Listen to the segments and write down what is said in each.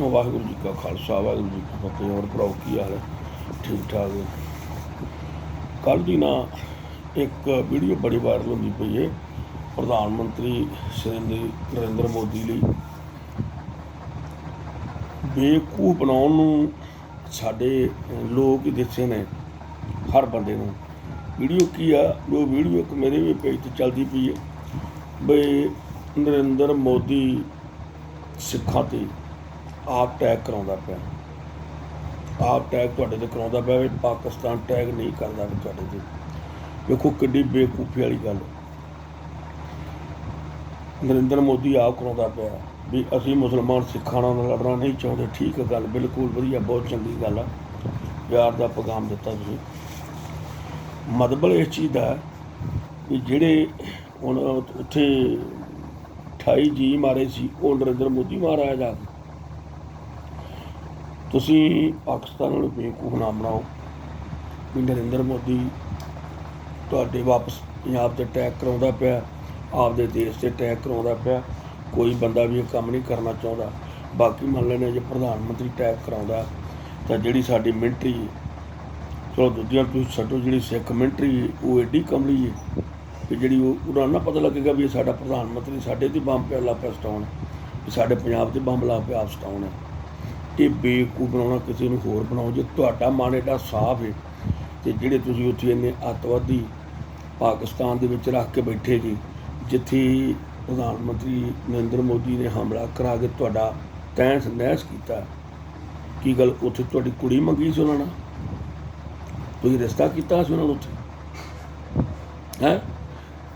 ਵਾਹਿਗੁਰੂ ਜੀ ਕਾ ਖਾਲਸਾ, ਵਾਹਿਗੁਰੂ ਜੀ ਕੀ ਫਤਿਹ। ਹੋਰ ਭਰਾਓ ਕੀ ਹਾਲ ਹੈ? ਠੀਕ ਠਾਕ ਹੈ। ਕੱਲ ਦੀ ਨਾ ਇੱਕ ਵੀਡੀਓ ਬੜੀ ਵਾਇਰਲ ਹੁੰਦੀ ਪਈ ਹੈ ਪ੍ਰਧਾਨ ਮੰਤਰੀ ਸ਼੍ਰੀ ਨਰਿੰਦਰ ਮੋਦੀ ਲਈ। ਬੇਵਕੂਫ ਬਣਾਉਣ ਨੂੰ ਸਾਡੇ ਲੋਕ ਹੀ ਦਿੱਸੇ ਨੇ, ਹਰ ਬੰਦੇ ਨੂੰ। ਵੀਡੀਓ ਕੀ ਆ? ਉਹ ਵੀਡੀਓ ਇੱਕ ਮੇਰੇ ਵੀ ਪੇਜ ਤੇ ਚੱਲਦੀ ਪਈ ਹੈ ਬਈ ਨਰਿੰਦਰ ਮੋਦੀ ਸਿੱਖਾਂ ਤੇ ਆਪ ਟੈਗ ਕਰਾਉਂਦਾ ਪਿਆ। ਆਪ ਟੈਗ ਤੁਹਾਡੇ ਤੇ ਕਰਾਉਂਦਾ ਪਿਆ ਵੀ ਪਾਕਿਸਤਾਨ ਟੈਗ ਨਹੀਂ ਕਰਦਾ ਵੀ ਤੁਹਾਡੇ ਤੇ। ਵੇਖੋ ਕਿੱਡੀ ਬੇਕੂਫੀ ਵਾਲੀ ਗੱਲ। ਨਰਿੰਦਰ ਮੋਦੀ ਆਪ ਕਰਾਉਂਦਾ ਪਿਆ ਵੀ ਅਸੀਂ ਮੁਸਲਮਾਨ ਸਿੱਖਾਂ ਨਾਲ ਲੜਨਾ ਨਹੀਂ ਚਾਹੁੰਦੇ। ਠੀਕ ਹੈ ਗੱਲ, ਬਿਲਕੁਲ ਵਧੀਆ, ਬਹੁਤ ਚੰਗੀ ਗੱਲ ਆ। ਪਿਆਰ ਦਾ ਪੈਗਾਮ ਦਿੱਤਾ ਤੁਸੀਂ। ਮਤਲਬ ਇਸ ਚੀਜ਼ ਦਾ ਹੈ ਵੀ ਜਿਹੜੇ ਹੁਣ ਉੱਥੇ 28 ਜੀ ਮਾਰੇ ਸੀ, ਉਹ ਨਰਿੰਦਰ ਮੋਦੀ ਮਾਰਿਆ ਜਾ ਤੁਸੀਂ ਪਾਕਿਸਤਾਨ ਨੂੰ ਬੇਵਕੂਫ ਨਾ ਬਣਾਓ। ਵੀ ਨਰਿੰਦਰ ਮੋਦੀ ਤੁਹਾਡੇ ਵਾਪਸ ਪੰਜਾਬ ਤੇ ਅਟੈਕ ਕਰਾਉਂਦਾ ਪਿਆ, ਆਪਦੇ ਦੇਸ਼ ਤੇ ਅਟੈਕ ਕਰਾਉਂਦਾ ਪਿਆ। ਕੋਈ ਬੰਦਾ ਵੀ ਇਹ ਕੰਮ ਨਹੀਂ ਕਰਨਾ ਚਾਹੁੰਦਾ। ਬਾਕੀ ਮੰਨ ਲੈਣੇ ਜੇ ਪ੍ਰਧਾਨ ਮੰਤਰੀ ਅਟੈਕ ਕਰਾਉਂਦਾ, ਤਾਂ ਜਿਹੜੀ ਸਾਡੀ ਮਿਲਟਰੀ ਚਲੋ ਦੂਜਿਆਂ ਤੁਸੀਂ ਛੱਡੋ, ਜਿਹੜੀ ਸਿੱਖ ਮਿਲਟਰੀ ਉਹ ਐਡੀ ਕਮਲੀ ਹੈ ਕਿ ਜਿਹੜੀ ਉਹ, ਉਹਨਾਂ ਨੂੰ ਨਾ ਪਤਾ ਲੱਗੇਗਾ ਵੀ ਇਹ ਸਾਡਾ ਪ੍ਰਧਾਨ ਮੰਤਰੀ ਸਾਡੇ ਤੇ ਬੰਬ ਪਿਆ ਲਾ ਪਿਆ ਸਟਾਉਣ ਵੀ ਸਾਡੇ ਪੰਜਾਬ ਤੇ ਬੰਬ ਲਾ ਪਿਆ ਸਟਾਉਣ। ਹੈ ਇਹ ਬੇਵਕੂਫ ਬਣਾਉਣਾ ਕਿਸੇ ਨੂੰ ਹੋਰ ਬਣਾਓ, ਜੇ ਤੁਹਾਡਾ ਮਨ ਐਡਾ ਸਾਫ਼ ਹੈ ਤੇ ਜਿਹੜੇ ਤੁਸੀਂ ਉੱਥੇ ਇੰਨੇ ਅੱਤਵਾਦੀ ਪਾਕਿਸਤਾਨ ਦੇ ਵਿੱਚ ਰੱਖ ਕੇ ਬੈਠੇ ਜੀ, ਜਿੱਥੇ ਪ੍ਰਧਾਨ ਮੰਤਰੀ ਨਰਿੰਦਰ ਮੋਦੀ ਨੇ ਹਮਲਾ ਕਰਾ ਕੇ ਤੁਹਾਡਾ ਤਹਿਸ ਨਹਿਸ ਕੀਤਾ, ਕੀ ਗੱਲ ਉੱਥੇ ਤੁਹਾਡੀ ਕੁੜੀ ਮੰਗੀ ਸੀ ਉਹਨਾਂ ਨਾਲ? ਤੁਸੀਂ ਰਿਸ਼ਤਾ ਕੀਤਾ ਸੀ ਉਹਨਾਂ ਨੂੰ ਉੱਥੇ? ਹੈ?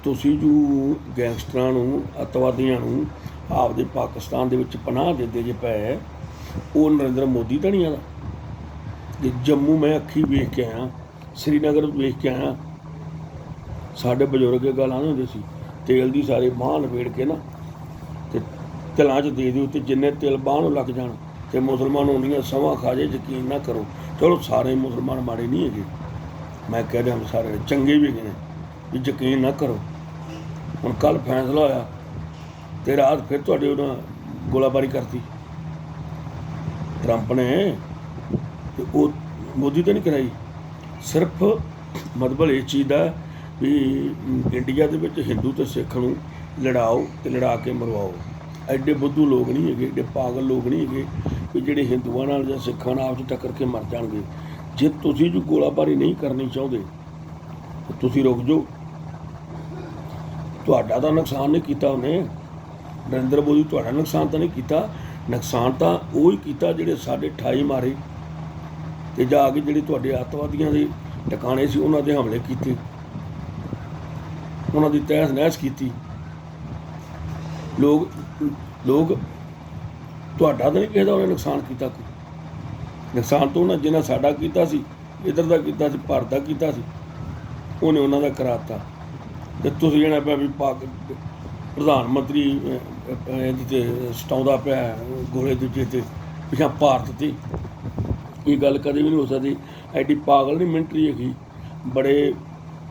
ਤੁਸੀਂ ਜੋ ਗੈਂਗਸਟਰਾਂ ਨੂੰ, ਅਤਵਾਦੀਆਂ ਨੂੰ ਆਪਦੇ ਪਾਕਿਸਤਾਨ ਦੇ ਵਿੱਚ ਪਨਾਹ ਦਿੰਦੇ ਜੇ ਪਏ ਉਹ ਨਰਿੰਦਰ ਮੋਦੀ ਤਾਂ ਨਹੀਂ ਆਦਾ ਜੇ ਜੰਮੂ ਮੈਂ ਅੱਖੀ ਵੇਖ ਕੇ ਆਇਆ, ਸ੍ਰੀਨਗਰ ਵੇਖ ਕੇ ਆਇਆ। ਸਾਡੇ ਬਜ਼ੁਰਗ ਇਹ ਗੱਲ ਆਉਂਦੇ ਹੁੰਦੇ ਸੀ। ਤੇਲ ਦੀ ਸਾਰੇ ਬਾਂਹ ਲਪੇੜ ਕੇ ਨਾ ਤੇ ਤਿਲਾਂ 'ਚ ਦੇ ਦਿਓ ਤੇ ਜਿੰਨੇ ਤਿਲ ਬਾਂਹ ਨੂੰ ਲੱਗ ਜਾਣ ਤੇ ਮੁਸਲਮਾਨ ਹੁੰਦੀਆਂ ਸਮਾਂ ਖਾ ਜੇ, ਯਕੀਨ ਨਾ ਕਰੋ। ਚਲੋ ਸਾਰੇ ਮੁਸਲਮਾਨ ਮਾੜੇ ਨਹੀਂ ਹੈਗੇ। ਮੈਂ ਕਹਿ ਰਿਹਾ ਸਾਰੇ ਚੰਗੇ ਵੀ ਹੈਗੇ ਨੇ, ਵੀ ਯਕੀਨ ਨਾ ਕਰੋ। ਹੁਣ ਕੱਲ ਫੈਸਲਾ ਹੋਇਆ ਤੇ ਰਾਤ ਫਿਰ ਤੁਹਾਡੇ ਉਹਨਾਂ ਗੋਲਾਬਾਰੀ ਕਰਤੀ। ਟਰੰਪ ਨੇ ਤੇ ਉਹ ਮੋਦੀ ਤਾਂ ਨਹੀਂ ਕਰਾਈ। ਸਿਰਫ ਮਤਲਬ ਇਹ ਚੀਜ਼ ਦਾ ਵੀ ਇੰਡੀਆ ਦੇ ਵਿੱਚ ਹਿੰਦੂ ਤੇ ਸਿੱਖ ਨੂੰ ਲੜਾਓ ਤੇ ਲੜਾ ਕੇ ਮਰਵਾਓ। ਐਡੇ ਬੁੱਧੂ ਲੋਕ ਨਹੀਂ ਹੈਗੇ, ਐਡੇ ਪਾਗਲ ਲੋਕ ਨਹੀਂ ਹੈਗੇ ਵੀ ਜਿਹੜੇ ਹਿੰਦੂਆਂ ਨਾਲ ਜਾਂ ਸਿੱਖਾਂ ਨਾਲ ਆਪਸ 'ਚ ਟੱਕਰ ਕੇ ਮਰ ਜਾਣਗੇ। ਜੇ ਤੁਸੀਂ ਜੋ ਗੋਲਾਬਾਰੀ ਨਹੀਂ ਕਰਨੀ ਚਾਹੁੰਦੇ, ਤੁਸੀਂ ਰੁਕ ਜਾਓ। ਤੁਹਾਡਾ ਤਾਂ ਨੁਕਸਾਨ ਨਹੀਂ ਕੀਤਾ ਉਹਨੇ। ਨਰਿੰਦਰ ਮੋਦੀ ਤੁਹਾਡਾ ਨੁਕਸਾਨ ਤਾਂ ਨਹੀਂ ਕੀਤਾ। ਨੁਕਸਾਨ ਤਾਂ ਉਹ ਹੀ ਕੀਤਾ ਜਿਹੜੇ ਸਾਡੇ 28 ਮਾਰੇ ਤੇ ਜਾ ਕੇ ਜਿਹੜੇ ਤੁਹਾਡੇ ਅੱਤਵਾਦੀਆਂ ਦੇ ਟਿਕਾਣੇ ਸੀ, ਉਹਨਾਂ ਦੇ ਹਮਲੇ ਕੀਤੇ। ਉਹਨਾਂ ਦੀ ਤਹਿਸ ਨਹਿਸ ਕੀਤੀ। ਲੋਕ ਲੋਕ ਤੁਹਾਡਾ ਤਾਂ ਨਹੀਂ ਕਿਸੇ ਦਾ ਉਹਨੇ ਨੁਕਸਾਨ ਕੀਤਾ ਕੋਈ। ਨੁਕਸਾਨ ਤੋਂ ਉਹਨਾਂ ਜਿਨ੍ਹਾਂ ਸਾਡਾ ਕੀਤਾ ਸੀ, ਇਧਰ ਦਾ ਕੀਤਾ ਸੀ, ਭਾਰਤ ਦਾ ਕੀਤਾ ਸੀ, ਉਹਨੇ ਉਹਨਾਂ ਦਾ ਕਰਾਤਾ। ਤੇ ਤੁਸੀਂ ਜਿਹੜਾ ਪਿਆ ਵੀ ਪਾਕ ਪ੍ਰਧਾਨ ਮੰਤਰੀ ਇਹਦੇ ਤੇ ਸਟਾਉਂਦਾ ਪਿਆ ਗੋਲੇ ਦੂਜੇ ਤੇ ਪਿਛਾ ਭਾਰਤ ਤੇ। ਇਹ ਗੱਲ ਕਦੇ ਵੀ ਨਹੀਂ ਹੋ ਸਕਦੀ। ਐਡੀ ਪਾਗਲ ਨਹੀਂ ਮਿੰਟਰੀ ਹੈਗੀ। ਬੜੇ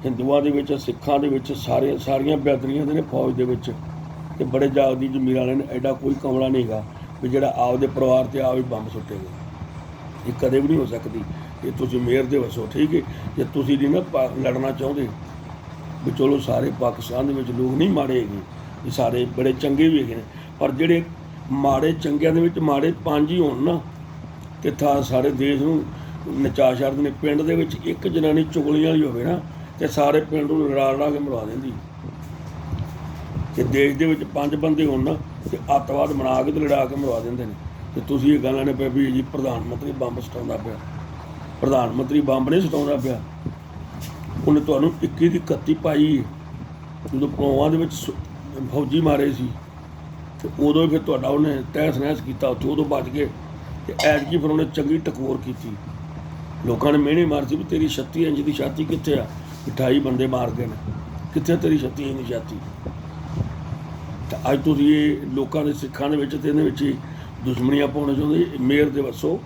ਹਿੰਦੂਆਂ ਦੇ ਵਿੱਚ, ਸਿੱਖਾਂ ਦੇ ਵਿੱਚ, ਸਾਰੇ, ਸਾਰੀਆਂ ਬਿਆਦਰੀਆਂ ਦੇ ਨੇ ਫੌਜ ਦੇ ਵਿੱਚ। ਤੇ ਬੜੇ ਜਾਗਦੀ ਜ਼ਮੀਰ ਵਾਲੇ ਨੇ ਐਡਾ ਕੋਈ ਕਮਲਾ ਨਹੀਂਗਾ ਵੀ ਜਿਹੜਾ ਆਪਦੇ ਪਰਿਵਾਰ ਤੇ ਆਪ ਹੀ ਬੰਬ ਸੁੱਟੇਗਾ ਇਹ ਕਦੇ ਵੀ ਨਹੀਂ ਹੋ ਸਕਦੀ। ਇਹ ਤੁਸੀਂ ਮੇਅਰ ਦੇ ਵਸੋ, ਠੀਕ ਹੈ? ਜੇ ਤੁਸੀਂ ਨਹੀਂ ਨਾ ਪਾ- ਲੜਨਾ ਚਾਹੁੰਦੇ, ਵੀ ਚਲੋ ਸਾਰੇ ਪਾਕਿਸਤਾਨ ਦੇ ਵਿੱਚ ਲੋਕ ਨਹੀਂ ਮਾੜੇ ਹੈਗੇ। ਇਹ ਸਾਰੇ ਬੜੇ ਚੰਗੇ ਵੀ ਹੈਗੇ ਨੇ। ਪਰ ਜਿਹੜੇ ਮਾੜੇ ਚੰਗਿਆਂ ਦੇ ਵਿੱਚ ਮਾੜੇ ਪੰਜ ਹੀ ਹੋਣ ਨਾ, ਤੇ ਥਾ ਸਾਰੇ ਦੇਸ਼ ਨੂੰ ਨਚਾ ਛੱਡਦੇ ਨੇ। ਪਿੰਡ ਦੇ ਵਿੱਚ ਇੱਕ ਜਨਾਨੀ ਚੁਗਲੀਆਂ ਵਾਲੀ ਹੋਵੇ ਨਾ, ਤੇ ਸਾਰੇ ਪਿੰਡ ਨੂੰ ਲੜਾ ਲੜਾ ਕੇ ਮਰਵਾ ਦਿੰਦੀ। ਤੇ ਦੇਸ਼ ਦੇ ਵਿੱਚ ਪੰਜ ਬੰਦੇ ਹੋਣ ਨਾ, ਤੇ ਅੱਤਵਾਦ ਬਣਾ ਕੇ ਤੇ ਲੜਾ ਕੇ ਮਰਵਾ ਦਿੰਦੇ ਨੇ। ਤੇ ਤੁਸੀਂ ਇਹ ਗੱਲਾਂ ਨੇ ਪਏ ਵੀ ਜੀ ਪ੍ਰਧਾਨ ਮੰਤਰੀ ਬੰਬ ਸਟਾਉਂਦਾ ਪਿਆ। ਪ੍ਰਧਾਨ ਮੰਤਰੀ ਬੰਬ ਨਹੀਂ ਸਟਾਉਂਦਾ ਪਿਆ। ਉਹਨੇ ਤੁਹਾਨੂੰ 21 ਦੀ 31 ਪਾਈ। ਜਦੋਂ ਪਲੋਆਂ ਦੇ ਵਿੱਚ ਸ- ਫੌਜੀ ਮਾਰੇ ਸੀ ਤੇ ਉਦੋਂ ਹੀ ਫਿਰ ਤੁਹਾਡਾ ਉਹਨੇ ਤਹਿਸ ਨਹਿਸ ਕੀਤਾ ਉੱਥੇ, ਉਦੋਂ ਬਚ ਗਏ ਤੇ ਐਤਕੀ ਫਿਰ ਉਹਨੇ ਚੰਗੀ ਟਕੋਰ ਕੀਤੀ। ਲੋਕਾਂ ਨੇ ਮਿਹਣੇ ਮਾਰ ਸੀ ਵੀ ਤੇਰੀ 36 ਇੰਚ ਦੀ ਛਾਤੀ ਕਿੱਥੇ ਆ? 28 ਬੰਦੇ ਮਾਰ ਗਏ ਨੇ। ਕਿੱਥੇ ਤੇਰੀ 36 ਇੰਚ ਦੀ ਛਾਤੀ? ਤਾਂ ਅੱਜ ਤੁਸੀਂ ਇਹ ਲੋਕਾਂ ਦੇ ਸਿੱਖਾਂ ਦੇ ਵਿੱਚ ਤੇ ਇਹਦੇ ਵਿੱਚ ਹੀ ਦੁਸ਼ਮਣੀਆਂ ਪਾਉਣਾ ਚਾਹੁੰਦੇ ਮੇਰ ਦੇ ਵੱਸੋ,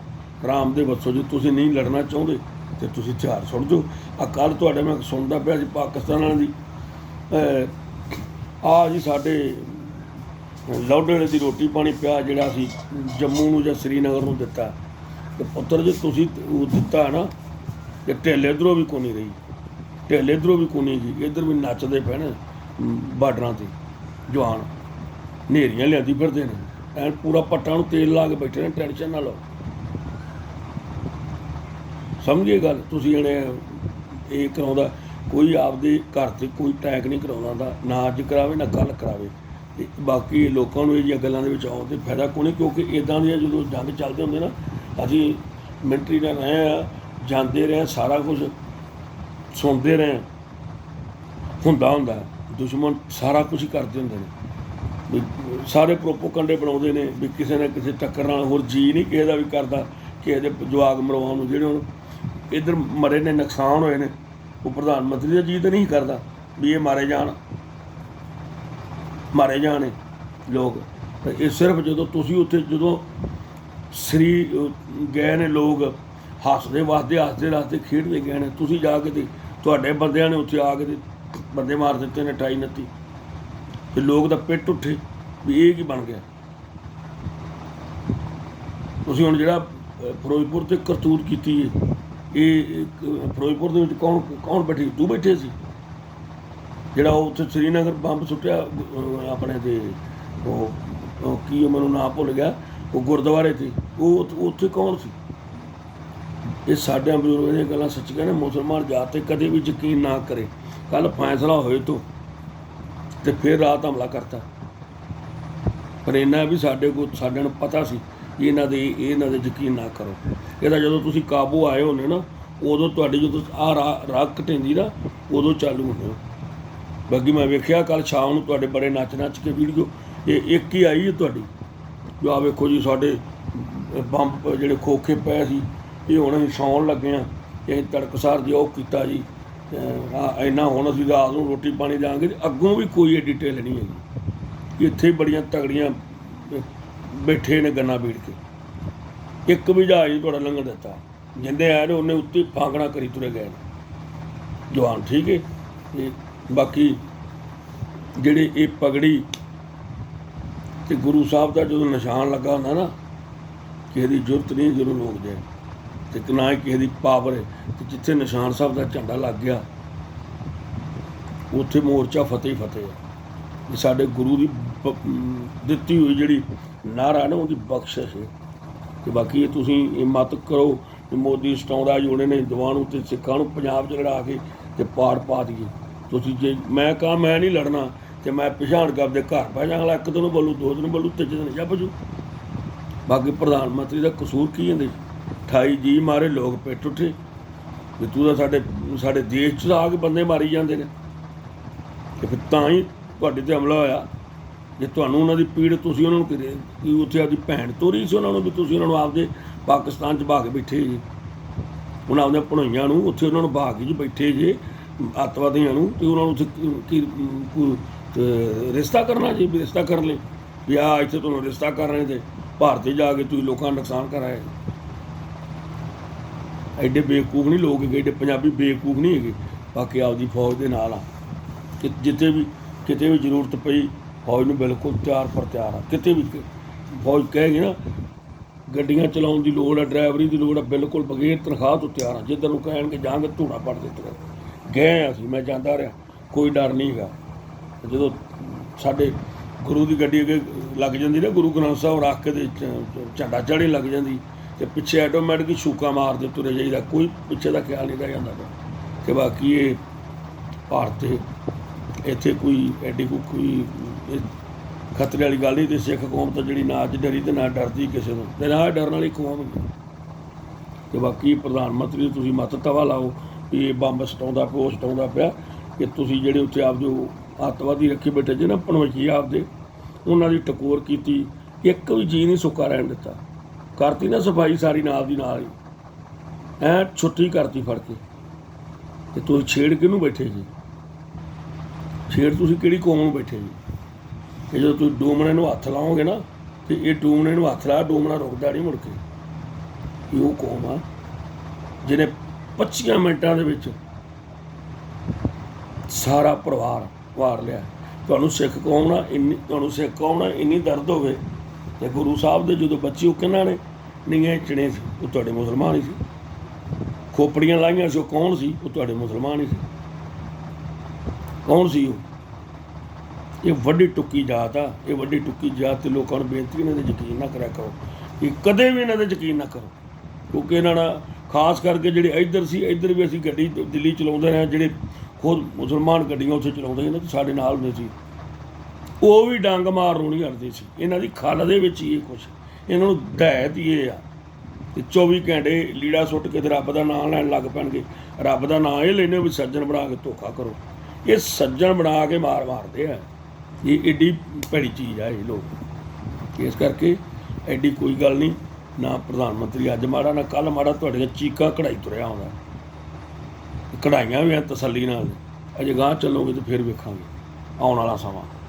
ਰਾਮ ਦੇ ਵੱਸੋ। ਜੇ ਤੁਸੀਂ ਨਹੀਂ ਲੜਨਾ ਚਾਹੁੰਦੇ, ਤੇ ਤੁਸੀਂ ਹਥਿਆਰ ਸੁੱਟ ਦਿਓ। ਆ ਕੱਲ ਤੁਹਾਡੇ ਮੈਂ ਸੁਣਦਾ ਪਿਆ ਸੀ ਪਾਕਿਸਤਾਨ ਵਾਲਿਆਂ ਦੀ ਆ ਜੀ ਸਾਡੇ ਲੌਡੇਲੇ ਦੀ ਰੋਟੀ ਪਾਣੀ ਪਿਆ ਜਿਹੜਾ ਅਸੀਂ ਜੰਮੂ ਨੂੰ ਜਾਂ ਸ੍ਰੀਨਗਰ ਨੂੰ ਦਿੱਤਾ। ਤੇ ਪੁੱਤਰ ਜੀ ਤੁਸੀਂ ਉਹ ਦਿੱਤਾ ਨਾ ਕਿ ਢਿੱਲ ਇੱਧਰੋਂ ਵੀ ਕੋਈ ਰਹੀ। ਢਿੱਲ ਇੱਧਰੋਂ ਵੀ ਕੋਈ ਗਈ ਇੱਧਰ ਵੀ ਨੱਚਦੇ ਪਏ ਨੇ ਅਮ, ਬਾਰਡਰਾਂ ਤੇ ਜਵਾਨ। ਨੇਰੀਆਂ ਲਿਆਂਦੀ ਫਿਰਦੇ ਨੇ। ਐਨ ਪੂਰਾ ਪੱਟਾਂ ਨੂੰ ਤੇਲ ਲਾ ਕੇ ਬੈਠੇ ਨੇ ਟੈਨਸ਼ਨ ਨਾ ਲਓ। ਸਮਝੀਏ ਗੱਲ? ਤੁਸੀਂ ਇਹਨੇ ਇਹ ਕਰਾਉਂਦਾ। ਕੋਈ ਆਪਦੇ ਘਰ ਤੇ ਕੋਈ ਟੈਕ ਨਹੀਂ ਕਰਾਉਂਦਾ ਦਾ ਨਾ ਅੱਜ ਕਰਾਵੇ, ਨਾ ਕੱਲ ਕਰਾਵੇ। ਤੇ ਬਾਕੀ ਲੋਕਾਂ ਨੂੰ ਇਹ ਜਿਹੀਆਂ ਗੱਲਾਂ ਦੇ ਵਿੱਚ ਆਉਣ ਤੇ ਫਾਇਦਾ ਕੋਈ ਕਿਉਂਕਿ ਇਦਾਂ ਦੀਆਂ ਜਦੋਂ ਜੰਗ ਚੱਲਦੇ ਹੁੰਦੇ ਨਾ, ਅਸੀਂ ਮਿਲਟਰੀ ਨਾਲ ਰਹੇ ਆ ਜਾਂਦੇ ਰਹੇ ਸਾਰਾ ਕੁਝ ਸੁਣਦੇ ਰਹੇ ਹੁੰਦਾ ਹੁੰਦਾ, ਦੁਸ਼ਮਣ ਸਾਰਾ ਕੁਝ ਕਰਦੇ ਹੁੰਦੇ ਨੇ। ਵੀ ਸਾਰੇ ਪ੍ਰੋਪੋਕੰਡੇ ਬਣਾਉਂਦੇ ਨੇ, ਵੀ ਕਿਸੇ ਨਾ ਕਿਸੇ ਟੱਕਰ ਨਾਲ, ਹੋਰ ਜੀ ਨਹੀਂ ਕਿਸੇ ਦਾ ਵੀ ਕਰਦਾ, ਕਿਸੇ ਦੇ ਜਵਾਗ ਮਰਵਾਉਣ ਨੂੰ, ਜਿਹੜੇ ਹੁਣ ਇਧਰ ਮਰੇ ਨੇ, ਨੁਕਸਾਨ ਹੋਏ ਨੇ। ਉਹ ਪ੍ਰਧਾਨ ਮੰਤਰੀ ਦਾ ਜੀ ਤਾਂ ਨਹੀਂ ਕਰਦਾ ਵੀ ਇਹ ਮਾਰੇ ਜਾਣ। ਮਾਰੇ ਜਾਣ ਲੋਕ। ਤੇ ਇਹ ਸਿਰਫ ਜਦੋਂ ਤੁਸੀਂ ਉੱਥੇ ਜਦੋਂ ਸ੍ਰੀ ਗਏ ਨੇ ਲੋਕ, ਹੱਸਦੇ, ਵਸਦੇ, ਹੱਸਦੇ ਰਸਤੇ ਖੇਡਦੇ ਗਏ ਨੇ, ਤੁਸੀਂ ਜਾ ਕੇ ਤੇ ਤੁਹਾਡੇ ਬੰਦਿਆਂ ਨੇ ਉੱਥੇ ਆ ਕੇ ਤੇ ਬੰਦੇ ਮਾਰ ਦਿੱਤੇ ਨੇ 28 29 ਤੇ ਲੋਕ ਤਾਂ ਪਿੱਟ ਉੱਠੇ ਵੀ ਇਹ ਕੀ ਬਣ ਗਿਆ? ਤੁਸੀਂ ਹੁਣ ਜਿਹੜਾ ਫਿਰੋਜ਼ਪੁਰ ਤੇ ਕਰਤੂਤ ਕੀਤੀ ਹੈ ਇਹ ਫਿਰੋਜ਼ਪੁਰ ਦੇ ਵਿੱਚ ਕੌਣ ਕੌਣ ਬੈਠੇ ਤੂੰ ਬੈਠੇ ਸੀ? ਜਿਹੜਾ ਉਹ ਉੱਥੇ ਸ੍ਰੀਨਗਰ ਬੰਬ ਸੁੱਟਿਆ ਆਪਣੇ ਦੇ ਉਹ ਕੀ ਮੈਨੂੰ ਨਾ ਭੁੱਲ ਗਿਆ, ਉਹ ਗੁਰਦੁਆਰੇ ਤੇ, ਉਹ ਉੱਥੇ- ਕੌਣ ਸੀ? ਇਹ ਸਾਡੇ ਬਜ਼ੁਰਗਾਂ ਦੀਆਂ ਗੱਲਾਂ ਸੱਚੀਆਂ ਨੇ, ਮੁਸਲਮਾਨ ਜਾਤ ਤੇ ਕਦੇ ਵੀ ਯਕੀਨ ਨਾ ਕਰੇ। ਕੱਲ ਫੈਸਲਾ ਹੋਏ ਤੋਂ, ਤੇ ਫਿਰ ਰਾਤ ਹਮਲਾ ਕਰਤਾ। ਪਰ ਇਹਨਾਂ ਵੀ ਸਾਡੇ ਕੋਲ ਸਾਡੇ ਨੂੰ ਪਤਾ ਸੀ ਕਿ ਇਹਨਾਂ ਦੇ ਇਹਨਾਂ ਦੇ ਯਕੀਨ ਨਾ ਕਰੋ। ਇਹਦਾ ਜਦੋਂ ਤੁਸੀਂ ਕਾਬੂ ਆਏ ਹੁੰਦੇ ਨਾ, ਉਦੋਂ ਤੁਹਾਡੀ ਜਦੋਂ ਆ ਰਾਹ ਘਟੇਂਦੀ ਨਾ, ਉਦੋਂ ਚਾਲੂ ਹੁੰਦੇ ਹੋ। ਬਾਕੀ ਮੈਂ ਵੇਖਿਆ ਕੱਲ ਸ਼ਾਮ ਨੂੰ ਤੁਹਾਡੇ ਬੜੇ ਨੱਚ ਨੱਚ ਕੇ ਵੀਡੀਓ, ਇਹ ਇੱਕ ਹੀ ਆਈ ਹੈ ਤੁਹਾਡੀ? ਜੋ ਆ ਵੇਖੋ ਜੀ, ਸਾਡੇ ਬੰਪ ਜਿਹੜੇ ਖੋਖੇ ਪਏ ਸੀ, ਇਹ ਹੁਣ ਅਸੀਂ ਸੌਣ ਲੱਗੇ ਆ ਇਹ ਤੜਕਸਾਰ ਜੀ ਕੀਤਾ ਜੀ ਇੰਨਾ ਹੁਣ ਅਸੀਂ ਰਾਤ ਨੂੰ ਰੋਟੀ ਪਾਣੀ ਦਾਂਗੇ ਤੇ ਅੱਗੋਂ ਵੀ ਕੋਈ ਇਹ ਡਿਟੇਲ ਨਹੀਂ ਹੈਗੀ। ਇੱਥੇ ਬੜੀਆਂ ਤਗੜੀਆਂ ਬੈਠੇ ਨੇ ਗੰਨਾ ਬੀੜ ਕੇ। ਇੱਕ ਵੀ ਜਹਾਜ਼ ਨਹੀਂ ਤੁਹਾਡਾ ਲੰਘਣ ਦਿੱਤਾ। ਜਿੰਦੇ ਆਏ ਨੇ, ਉਹਨੇ ਉੱਤੇ ਹੀ ਫਾਂਕਣਾ ਕਰੀ ਤੁਰੇ ਗਏ ਨੇ। ਜਵਾਨ, ਠੀਕ ਹੈ ਤੇ ਬਾਕੀ ਜਿਹੜੇ ਇਹ ਪਗੜੀ ਤੇ ਗੁਰੂ ਸਾਹਿਬ ਦਾ ਜਦੋਂ ਨਿਸ਼ਾਨ ਲੱਗਾ ਹੁੰਦਾ ਨਾ, ਕਿਸੇ ਦੀ ਜ਼ਰੂਰਤ ਨਹੀਂ ਜਦੋਂ ਲੋਕ ਦੇ ਤੇ ਕਿ ਨਾ ਹੀ ਕਿਸੇ ਦੀ ਪਾਵਰ ਤੇ ਜਿੱਥੇ ਨਿਸ਼ਾਨ ਸਾਹਿਬ ਦਾ ਝੰਡਾ ਲੱਗ ਗਿਆ, ਉੱਥੇ ਮੋਰਚਾ ਫਤਿਹ ਫਤਿਹ ਹੈ ਸਾਡੇ ਗੁਰੂ ਦੀ ਦਿੱਤੀ ਹੋਈ ਜਿਹੜੀ ਨਾਰਾ ਨਾ, ਉਹਦੀ ਬਖਸ਼ਿਸ਼ ਹੈ ਤੇ ਬਾਕੀ ਇਹ ਤੁਸੀਂ ਇਹ ਮਤ ਕਰੋ ਕਿ ਮੋਦੀ ਸਟਾਉਂਦਾ ਜੋੜੇ ਨੇ ਹਿੰਦੂਆਂ ਨੂੰ ਤੇ ਸਿੱਖਾਂ ਨੂੰ ਪੰਜਾਬ 'ਚ ਲੜਾ ਕੇ ਤੇ ਪਾੜ ਪਾ ਦਈਏ। ਤੁਸੀਂ ਜੇ ਮੈਂ ਕਹਾਂ ਮੈਂ ਨਹੀਂ ਲੜਨਾ ਤੇ ਮੈਂ ਪਿਛਾਣ ਕੇ ਆਪਦੇ ਘਰ ਪੈ ਜਾਵਾਂਗਾ ਇੱਕ ਦਿਨ ਬੋਲੂ, ਦੋ ਦਿਨ ਬੋਲੂ, ਤੀਜੇ ਦਿਨ ਜਾ। ਬਜੂ ਬਾਕੀ ਪ੍ਰਧਾਨ ਮੰਤਰੀ ਦਾ ਕਸੂਰ ਕੀ ਹੁੰਦੇ 28 ਜੀ ਮਾਰੇ, ਲੋਕ ਪਿੱਟ ਉੱਠੇ। ਵੀ ਤੂੰ ਤਾਂ ਸਾਡੇ ਸਾਡੇ ਦੇਸ਼ 'ਚ ਆ ਕੇ ਬੰਦੇ ਮਾਰੀ ਜਾਂਦੇ ਨੇ। ਤੇ ਫਿਰ ਤਾਂ ਹੀ ਤੁਹਾਡੇ ਤੇ ਹਮਲਾ ਹੋਇਆ। ਜੇ ਤੁਹਾਨੂੰ ਉਹਨਾਂ ਦੀ ਪੀੜ ਤੁਸੀਂ ਉਹਨਾਂ ਨੂੰ ਕਿਤੇ ਕਿ ਉੱਥੇ ਆਪਦੀ ਭੈਣ ਤੋਰੀ ਸੀ ਉਹਨਾਂ ਨੂੰ ਵੀ ਤੁਸੀਂ ਉਹਨਾਂ ਨੂੰ ਆਪਦੇ ਪਾਕਿਸਤਾਨ 'ਚ ਭਾਗ ਬੈਠੇ ਜੀ। ਉਹਨਾਂ ਆਪਦੇ ਭਣੋਈਆਂ ਨੂੰ ਉੱਥੇ ਉਹਨਾਂ ਨੂੰ ਭਾਗ ਜੀ ਬੈਠੇ ਜੇ, ਅੱਤਵਾਦੀਆਂ ਨੂੰ ਤੇ ਉਹਨਾਂ ਨੂੰ ਉੱਥੇ ਕੀ- ਰਿਸ਼ਤਾ ਕਰਨਾ ਜੀ, ਵੀ ਰਿਸ਼ਤਾ ਕਰਨ ਲਈ ਵੀ ਆ ਇੱਥੇ ਤੁਹਾਨੂੰ ਰਿਸ਼ਤਾ ਕਰ ਰਹੇ ਤੇ ਭਾਰਤੀ ਜਾ ਕੇ ਤੁਸੀਂ ਲੋਕਾਂ ਦਾ ਨੁਕਸਾਨ ਕਰਾਇਆ। ਐਡੇ ਬੇਵਕੂਫ ਨਹੀਂ ਲੋਕ ਹੈਗੇ, ਐਡੇ ਪੰਜਾਬੀ ਬੇਵਕੂਫ ਨਹੀਂ ਹੈਗੇ। ਬਾਕੀ ਆਪਦੀ ਫੌਜ ਦੇ ਨਾਲ ਆ। ਕਿ ਜਿੱਥੇ ਵੀ, ਕਿਤੇ ਵੀ ਜ਼ਰੂਰਤ ਪਈ ਫੌਜ ਨੂੰ ਬਿਲਕੁਲ ਤਿਆਰ ਪਰ ਤਿਆਰ ਆ। ਕਿਤੇ ਵੀ ਕ- ਫੌਜ ਕਹੇਗੀ ਨਾ, ਗੱਡੀਆਂ ਚਲਾਉਣ ਦੀ ਲੋੜ ਆ, ਡਰਾਈਵਰੀ ਦੀ ਲੋੜ ਆ, ਬਿਲਕੁਲ ਬਗੈਰ ਤਨਖਾਹ ਤੋਂ ਤਿਆਰ ਆ। ਜਿੱਦਾਂ ਨੂੰ ਕਹਿਣਗੇ ਜਾਂਗੇ ਧੂੜਾ ਪੜ ਦਿੱਤੇ ਗਏ ਆ ਅਸੀਂ, ਮੈਂ ਜਾਂਦਾ ਰਿਹਾ। ਕੋਈ ਡਰ ਨਹੀਂ ਹੈਗਾ। ਜਦੋਂ ਸਾਡੇ ਗੁਰੂ ਦੀ ਗੱਡੀ ਅੱਗੇ ਲੱਗ ਜਾਂਦੀ ਨਾ, ਗੁਰੂ ਗ੍ਰੰਥ ਸਾਹਿਬ ਰੱਖ ਕੇ ਤੇ ਝ- ਝੰਡਾ ਚੜੇ ਲੱਗ ਜਾਂਦੀ, ਤੇ ਪਿੱਛੇ ਆਟੋਮੈਟਿਕ ਹੀ ਛੂਕਾ ਮਾਰਦੇ ਤੁਰੇ ਜਾਈਦਾ। ਕੋਈ ਪਿੱਛੇ ਦਾ ਖਿਆਲ ਨਹੀਂ ਰਹਿ ਜਾਂਦਾ ਗਾ। ਕਿ ਬਾਕੀ ਇਹ ਭਾਰਤ ਇੱਥੇ ਕੋਈ ਐਡੀ ਕੋਈ- ਖਤਰੇ ਵਾਲੀ ਗੱਲ ਨਹੀਂ ਤੇ ਸਿੱਖ ਕੌਮ ਤਾਂ ਜਿਹੜੀ ਨਾ ਅੱਜ ਡਰੀ ਤੇ ਨਾ ਡਰਦੀ ਕਿਸੇ ਨੂੰ। ਤੇ ਨਾ ਡਰਨ ਵਾਲੀ ਕੌਮ ਹੈ ਤੇ ਬਾਕੀ ਪ੍ਰਧਾਨ ਮੰਤਰੀ ਨੂੰ ਤੁਸੀਂ ਮਤ ਤਵਾ ਲਾਓ ਵੀ ਇਹ ਬੰਬ ਸਟਾਉਂਦਾ ਪਿਆ, ਉਹ ਸਟਾਉਂਦਾ ਪਿਆ ਕਿ ਤੁਸੀਂ ਜਿਹੜੇ ਉੱਥੇ ਆਪ ਜੋ ਅੱਤਵਾਦੀ ਰੱਖੇ ਬੈਠੇ ਜੇ ਨਾ ਪਣਵਜੀ ਆਪਦੇ, ਉਹਨਾਂ ਦੀ ਟਕੋਰ ਕੀਤੀ, ਇੱਕ ਵੀ ਜੀ ਨਹੀਂ ਸੁੱਕਾ ਰਹਿਣ ਦਿੱਤਾ। ਕਰਤੀ ਨਾ ਸਫ਼ਾਈ ਸਾਰੀ ਨਾਲ ਦੀ ਨਾਲ ਹੀ। ਐ ਛੁੱਟੀ ਕਰਤੀ ਫੜ ਕੇ। ਤੇ ਤੁਸੀਂ ਛੇੜ ਕਿਹਨੂੰ ਬੈਠੇ ਜੀ? ਛੇੜ ਤੁਸੀਂ ਕਿਹੜੀ ਕੌਮ ਨੂੰ ਬੈਠੇ ਜੀ? ਕਿ ਜਦੋਂ ਤੁਸੀਂ ਡੂਮਣੇ ਨੂੰ ਹੱਥ ਲਾਓਗੇ ਨਾ, ਤੇ ਇਹ ਡੂਮਣੇ ਨੂੰ ਹੱਥ ਲਾ, ਡੂਮਣਾ ਰੁਕਦਾ ਨਹੀਂ ਮੁੜ ਕੇ। ਇਹ ਉਹ ਕੌਮ ਆ, ਜਿਹਨੇ 25 ਮਿੰਟਾਂ ਦੇ ਵਿੱਚ ਸਾਰਾ ਪਰਿਵਾਰ ਵਾਰ ਲਿਆ। ਤੁਹਾਨੂੰ ਸਿੱਖ ਕੌਮ ਨਾਲ ਇੰਨੀ, ਤੁਹਾਨੂੰ ਸਿੱਖ ਕੌਮ ਨਾਲ ਇੰਨੀ ਦਰਦ ਹੋਵੇ, ਤੇ ਗੁਰੂ ਸਾਹਿਬ ਦੇ ਜਦੋਂ ਬੱਚੇ ਉਹ ਕਿਹਨਾਂ ਨੇ? ਨੀਆਂ ਚਣੇ ਸੀ, ਉਹ ਤੁਹਾਡੇ ਮੁਸਲਮਾਨ ਹੀ ਸੀ। ਖੋਪੜੀਆਂ ਲਾਈਆਂ ਸੀ, ਉਹ ਕੌਣ ਸੀ? ਉਹ ਤੁਹਾਡੇ ਮੁਸਲਮਾਨ ਹੀ ਸੀ। ਕੌਣ ਸੀ ਉਹ? ਇਹ ਵੱਡੀ ਟੁੱਕੀ ਜਾਤ ਆ, ਇਹ ਵੱਡੀ ਟੁੱਕੀ ਜਾਤ ਤੇ ਲੋਕਾਂ ਨੂੰ ਬੇਨਤੀ ਇਹਨਾਂ ਦੇ ਯਕੀਨ ਨਾ ਕਰਿਆ ਕਰੋ। ਇਹ ਕਦੇ ਵੀ ਇਹਨਾਂ ਦੇ ਯਕੀਨ ਨਾ ਕਰੋ। ਕਿਉਂਕਿ ਇਹਨਾਂ ਨਾਲ ਖਾਸ ਕਰਕੇ ਜਿਹੜੇ ਇੱਧਰ ਸੀ, ਇੱਧਰ ਵੀ ਅਸੀਂ ਗੱਡੀ ਦਿੱਲੀ ਚਲਾਉਂਦੇ ਰਹੇ ਜਿਹੜੇ ਖੁਦ ਮੁਸਲਮਾਨ ਗੱਡੀਆਂ ਉੱਥੇ ਚਲਾਉਂਦੇ ਇਹਨਾਂ ਤੇ ਸਾਡੇ ਨਾਲ ਹੁੰਦੇ ਸੀ। ਉਹ ਵੀ ਡੰਗ ਮਾਰ ਰੋਣੀ ਹਟਦੇ ਸੀ। ਇਹਨਾਂ ਦੀ ਖੱਲ ਦੇ ਵਿੱਚ ਹੀ ਇਹ ਕੁਛ। ਇਹਨਾਂ ਨੂੰ ਦਹਿਤ ਹੀ ਇਹ ਆ। ਤੇ 24 ਘੰਟੇ ਲੀੜਾ ਸੁੱਟ ਕੇ ਤੇ ਰੱਬ ਦਾ ਨਾਮ ਲੈਣ ਲੱਗ ਪੈਣਗੇ। ਰੱਬ ਦਾ ਨਾਮ ਇਹ ਲੈਣੇ ਵੀ ਸੱਜਣ ਬਣਾ ਕੇ ਧੋਖਾ ਕਰੋ। ਇਹ ਸੱਜਣ ਬਣਾ ਕੇ ਮਾਰ ਮਾਰਦੇ ਆ। ਇਹ ਏਡੀ ਭੈੜੀ ਚੀਜ਼ ਆ ਇਹ ਲੋਕ। ਇਸ ਕਰਕੇ ਐਡੀ ਕੋਈ ਗੱਲ ਨਹੀਂ, ਨਾ ਪ੍ਰਧਾਨ ਮੰਤਰੀ ਅੱਜ ਮਾੜਾ, ਨਾ ਕੱਲ ਮਾੜਾ, ਤੁਹਾਡੀਆਂ ਚੀਕਾ ਕਢਾਈ ਤੁਰਿਆ ਆਉਂਦਾ। ਕਢਾਈਆਂ ਵੀ ਆ ਤਸੱਲੀ ਨਾਲ। ਅਜੇ ਗਾਂ ਚੱਲੋਗੇ ਤੇ ਫਿਰ ਵੇਖਾਂਗੇ। ਆਉਣ ਵਾਲਾ ਸਮਾਂ।